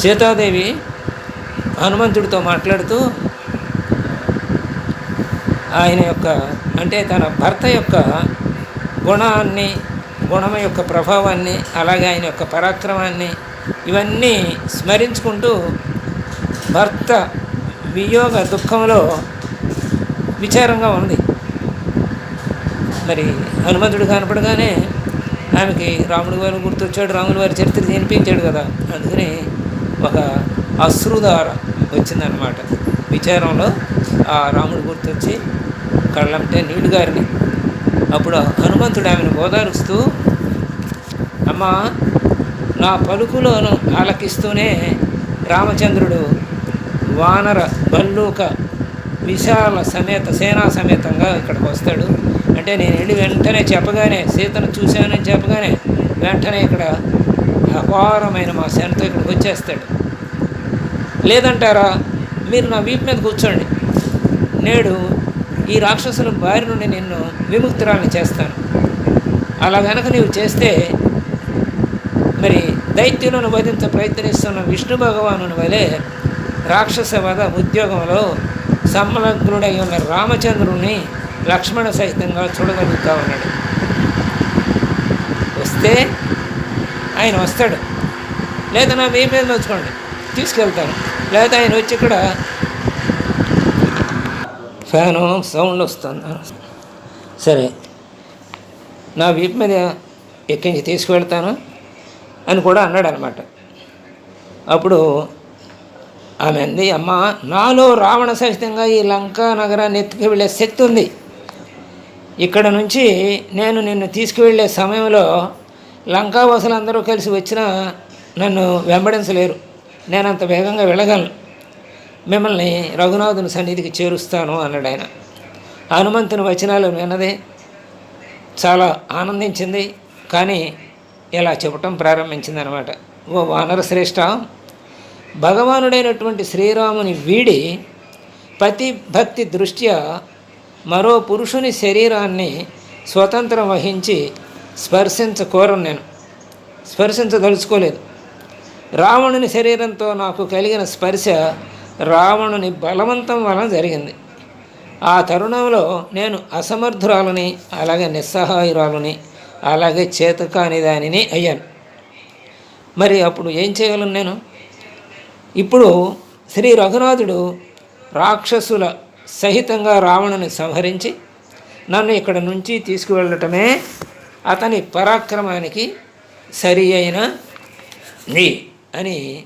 సీతాదేవి హనుమంతుడితో మాట్లాడుతూ ఆయన యొక్క అంటే తన భర్త యొక్క గుణాన్ని గుణం యొక్క ప్రభావాన్ని అలాగే ఆయన యొక్క పరాక్రమాన్ని ఇవన్నీ స్మరించుకుంటూ భర్త వియోగ దుఃఖంలో విచారంగా ఉంది. మరి హనుమంతుడు కనపడగానే ఆమెకి రాముడు వారు గుర్తొచ్చాడు రాముడి వారి చరిత్ర వినిపించాడు కదా అందుకని ఒక అశ్రుధార వచ్చిందనమాట విచారంలో ఆ రాముడు గుర్తొచ్చి కళ్ళంటే నీళ్ళు గారిని. అప్పుడు హనుమంతుడు ఆమెను ఓదారుస్తూ అమ్మా నా పలుకులను ఆలకిస్తూనే రామచంద్రుడు వానర భల్లూక విశాల సమేత సేనా సమేతంగా ఇక్కడికి వస్తాడు. అంటే నేను వెళ్ళి వెంటనే చెప్పగానే సీతను చూశానని చెప్పగానే వెంటనే ఇక్కడ అపారమైన మా సేనతో ఇక్కడికి వచ్చేస్తాడు. లేదంటారా? మీరు నా వీపు మీద కూర్చోండి. నేడు ఈ రాక్షసుల బారి నుండి నిన్ను విముక్తురాలను చేస్తాను. అలా కనుక నీవు చేస్తే మరి దైత్యులను వధించ ప్రయత్నిస్తున్న విష్ణు భగవాను వలె రాక్షస వధ ఉద్యోగంలో సంలగ్నుడై ఉన్న రామచంద్రుని లక్ష్మణ సహితంగా చూడగలుగుతా ఉన్నాడు. వస్తే ఆయన వస్తాడు. లేదా నా మీ మీద వచ్చుకోండి. తీసుకెళ్తాను. లేదా ఆయన వచ్చి ఇక్కడ ఫ్యాను సౌండ్ వస్తుంది. సరే నా వీపు మీద ఎక్కించి తీసుకువెళ్తాను అని కూడా అన్నాడు అనమాట అప్పుడు ఆమె అంది అమ్మ నాలో రావణ సహితంగా ఈ లంకా నగరాన్ని ఎత్తుకు వెళ్ళే శక్తి ఉంది. ఇక్కడ నుంచి నేను నిన్ను తీసుకువెళ్ళే సమయంలో లంకావాసులు అందరూ కలిసి వచ్చినా నన్ను వెంబడించలేరు. నేను అంత వేగంగా వెళ్ళగలను. మిమ్మల్ని రఘునాథుని సన్నిధికి చేరుస్తాను అన్నాడు ఆయన. హనుమంతుని వచనాలు విన్నది చాలా ఆనందించింది. కానీ ఇలా చెప్పటం ప్రారంభించింది అనమాట ఓ వానర శ్రేష్ఠ భగవానుడైనటువంటి శ్రీరాముని వీడి పతి భక్తి దృష్ట్యా మరో పురుషుని శరీరాన్ని స్వతంత్రం వహించి స్పర్శించకోరను నేను. స్పర్శించదలుచుకోలేదు. రావణుని శరీరంతో నాకు కలిగిన స్పర్శ రావణుని బలవంతం వలన జరిగింది. ఆ తరుణంలో నేను అసమర్థురాలని అలాగే నిస్సహాయురాలని అలాగే చేతకాని దానిని అయ్యాను. మరి అప్పుడు ఏం చేయగలను నేను? ఇప్పుడు శ్రీ రఘునాథుడు రాక్షసుల సహితంగా రావణుని సంహరించి నన్ను ఇక్కడ నుంచి తీసుకువెళ్ళటమే అతని పరాక్రమానికి సరి అయిన నీ అని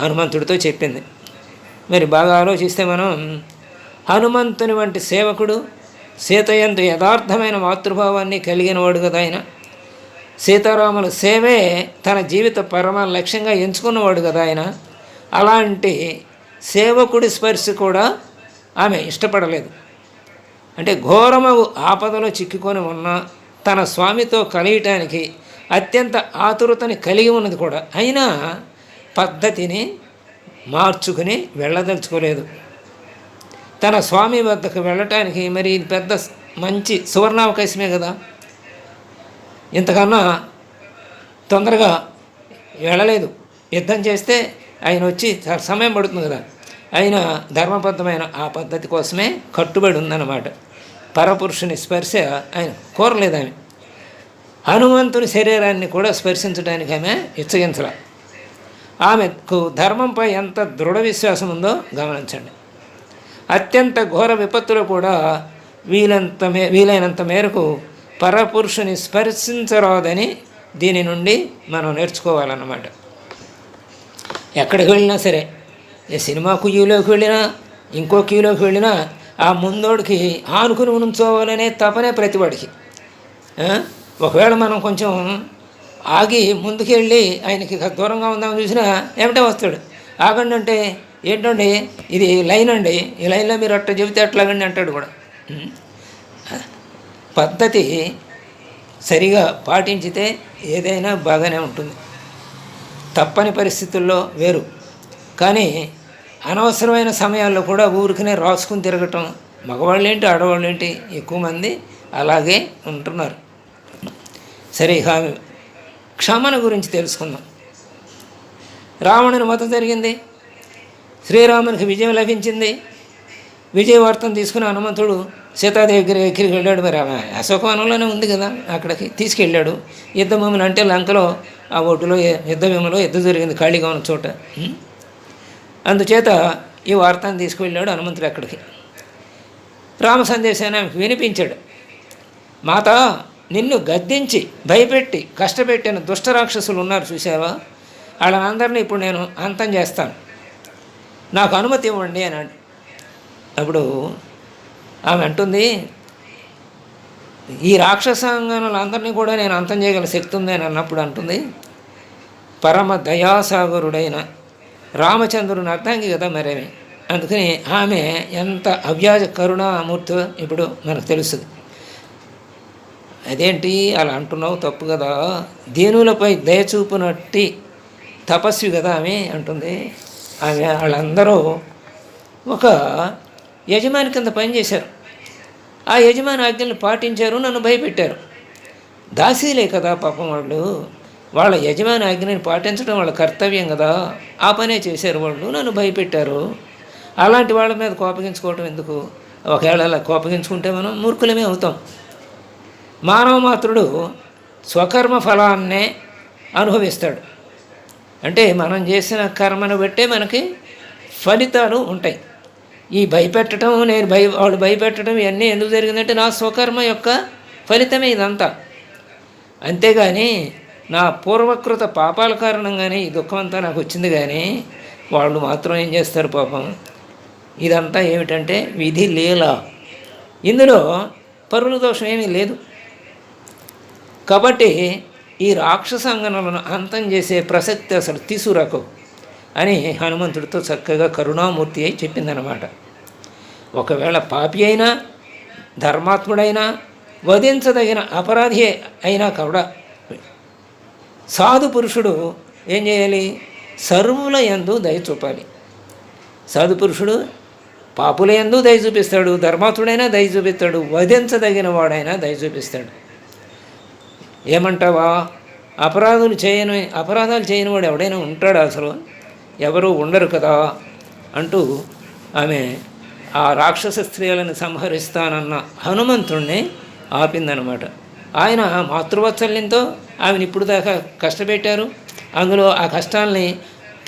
హనుమంతుడితో చెప్పింది. మరి బాగా ఆలోచిస్తే మనం హనుమంతుని వంటి సేవకుడు సీతయందు యథార్థమైన మాతృభావాన్ని కలిగినవాడు కదా ఆయన. సీతారాముల సేవే తన జీవిత పరమ లక్ష్యంగా ఎంచుకున్నవాడు కదా ఆయన. అలాంటి సేవకుడి స్పర్శ కూడా ఆమె ఇష్టపడలేదు. అంటే ఘోరమవు ఆపదలో చిక్కుకొని ఉన్న తన స్వామితో కలయటానికి అత్యంత ఆతురతని కలిగి ఉన్నది కూడా. అయినా పద్ధతిని మార్చుకుని వెళ్ళదలుచుకోలేదు. తన స్వామి వద్దకు వెళ్ళటానికి మరి ఇది పెద్ద మంచి సువర్ణావకాశమే కదా. ఇంతకన్నా తొందరగా వెళ్ళలేదు. యుద్ధం చేస్తే ఆయన వచ్చి సమయం పడుతుంది కదా. ఆయన ధర్మబద్ధమైన ఆ పద్ధతి కోసమే కట్టుబడి ఉందన్నమాట. పరపురుషుని స్పర్శ ఆయన కోరలేదు ఆమె. హనుమంతుని శరీరాన్ని కూడా స్పర్శించడానికి ఆమె ఇచ్చగించల. ఆమెకు ధర్మంపై ఎంత దృఢ విశ్వాసం ఉందో గమనించండి. అత్యంత ఘోర విపత్తులో కూడా వీలంత మే వీలైనంత మేరకు పరపురుషుని స్పర్శించరాదని దీని నుండి మనం నేర్చుకోవాలన్నమాట. ఎక్కడికి వెళ్ళినా సరే ఏ సినిమా క్యూలోకి వెళ్ళినా ఇంకో క్యూలోకి వెళ్ళినా ఆ ముందోడికి ఆనుకుని ఉంచోవాలనే తపనే ప్రతివాడికి ఒకవేళ మనం కొంచెం ఆగి ముందుకెళ్ళి ఆయనకి దూరంగా ఉందామని చూసినా ఏమిటే వస్తాడు. ఆగండి అంటే ఏంటండి? ఇది లైన్ అండి. ఈ లైన్లో మీరు అట్ట చెబితే అట్లాగండి అంటాడు కూడా. పద్ధతి సరిగా పాటించితే ఏదైనా బాగానే ఉంటుంది. తప్పని పరిస్థితుల్లో వేరు. కానీ అనవసరమైన సమయాల్లో కూడా ఊరికనే రాసుకుని తిరగటం. మగవాళ్ళేంటి ఆడవాళ్ళేంటి ఎక్కువ మంది అలాగే ఉంటున్నారు. సరే ఇక క్షమన గురించి తెలుసుకుందాం. రావణుని మత జరిగింది. శ్రీరామునికి విజయం లభించింది. విజయవార్తను తీసుకుని హనుమంతుడు సీతాదేవి దగ్గర ఎక్కిరికి వెళ్ళాడు. మరి ఆమె అశోకవనంలోనే ఉంది కదా అక్కడికి తీసుకెళ్ళాడు. యుద్ధభూములు అంటే లంకలో ఆ ఒడ్డులో యుద్ధ యుద్ధం జరిగింది ఖాళీగా ఉన్న చోట. అందుచేత ఈ వార్తను తీసుకువెళ్ళాడు హనుమంతుడు అక్కడికి. రామ సందేశాన్ని ఆమెకు వినిపించాడు. మాత నిన్ను గద్దించి భయపెట్టి కష్టపెట్టిన దుష్ట రాక్షసులు ఉన్నారు చూసావా వాళ్ళందరినీ ఇప్పుడు నేను అంతం చేస్తాను. నాకు అనుమతి ఇవ్వండి అన్నాడు అప్పుడు ఆమె అంటుంది ఈ రాక్షసాంగనులందరినీ కూడా నేను అంతం చేయగల శక్తి ఉంది అని అన్నప్పుడు అంటుంది పరమ దయాసాగరుడైన రామచంద్రుని అర్థంకి కదా మరేమి అందుకని ఆమె ఎంత అవ్యాజ కరుణామూర్తి ఇప్పుడు మనకు తెలుస్తుంది అదేంటి? అలా అంటున్నావు తప్పు కదా. దేనులపై దయచూపునట్టి తపస్వి కదా ఆమె అంటుంది. ఆమె వాళ్ళందరూ ఒక యజమాని కింద పనిచేశారు ఆ యజమాని ఆజ్ఞలు పాటించారు నన్ను భయపెట్టారు. దాసీలే కదా పాపం వాళ్ళు. వాళ్ళ యజమాని ఆజ్ఞని పాటించడం వాళ్ళ కర్తవ్యం కదా. ఆ పనే చేశారు వాళ్ళు. నన్ను భయపెట్టారు. అలాంటి వాళ్ళ మీద కోపగించుకోవటం ఎందుకు? ఒకవేళ అలా కోపగించుకుంటే మనం మూర్ఖులమే అవుతాం. మానవ మాత్రుడు స్వకర్మ ఫలాన్నే అనుభవిస్తాడు. అంటే మనం చేసిన కర్మను బట్టే మనకి ఫలితాలు ఉంటాయి. ఈ భయపెట్టడం నేను భయ వాడు భయపెట్టడం ఇవన్నీ ఎందుకు జరిగిందంటే నా స్వకర్మ యొక్క ఫలితమే ఇదంతా. అంతేగాని నా పూర్వకృత పాపాల కారణంగానే ఈ దుఃఖం అంతా నాకు వచ్చింది కానీ వాళ్ళు మాత్రం ఏం చేస్తారు పాపం? ఇదంతా ఏమిటంటే విధి లీల. ఇందులో పరుల దోషం ఏమీ లేదు. కాబట్టి ఈ రాక్షసాంగనలను అంతం చేసే ప్రసక్తి అసలు తీసుకురాకు అని హనుమంతుడితో చక్కగా కరుణామూర్తి అయి చెప్పిందనమాట ఒకవేళ పాపి అయినా ధర్మాత్ముడైనా వధించదగిన అపరాధి అయినా కూడా సాధు పురుషుడు ఏం చేయాలి? సర్వుల ఎందు దయ చూపాలి. సాధు పురుషుడు పాపుల ఎందు దయ చూపిస్తాడు ధర్మాతుడైనా దయ చూపిస్తాడు వధించదగిన వాడైనా దయ చూపిస్తాడు. ఏమంటావా? అపరాధులు చేయని అపరాధాలు చేయని వాడు ఎవడైనా ఉంటాడు అసలు? ఎవరు ఉండరు కదా? అంటూ ఆమె ఆ రాక్షస స్త్రీలను సంహరిస్తానన్న హనుమంతుణ్ణి ఆపిందనమాట. ఆయన మాతృవత్సల్యంతో ఆమెను ఇప్పుడు దాకా కష్టపెట్టారు. అందులో ఆ కష్టాలని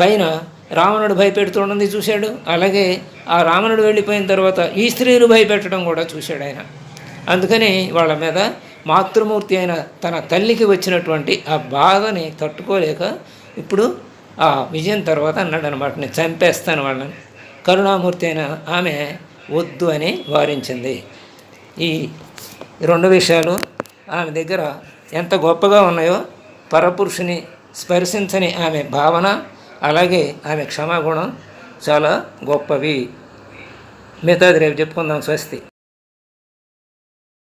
పైన రావణుడు భయపెడుతున్నది చూశాడు. అలాగే ఆ రావణుడు వెళ్ళిపోయిన తర్వాత ఈ స్త్రీలు భయపెట్టడం కూడా చూశాడు ఆయన. అందుకని వాళ్ళ మీద మాతృమూర్తి అయిన తన తల్లికి వచ్చినటువంటి ఆ బాధని తట్టుకోలేక ఇప్పుడు ఆ విజయం తర్వాత అన్నాడు అనమాట నేను చంపేస్తాను వాళ్ళని. కరుణామూర్తి అయిన ఆమె వద్దు అని వారించింది. ఈ రెండు విషయాలు ఆమె దగ్గర ఎంత గొప్పగా ఉన్నాయో పరపురుషుని స్పర్శించని ఆమె భావన అలాగే ఆమె క్షమాగుణం చాలా గొప్పవి. మిగతాది రేపు చెప్పుకుందాం స్వస్తి.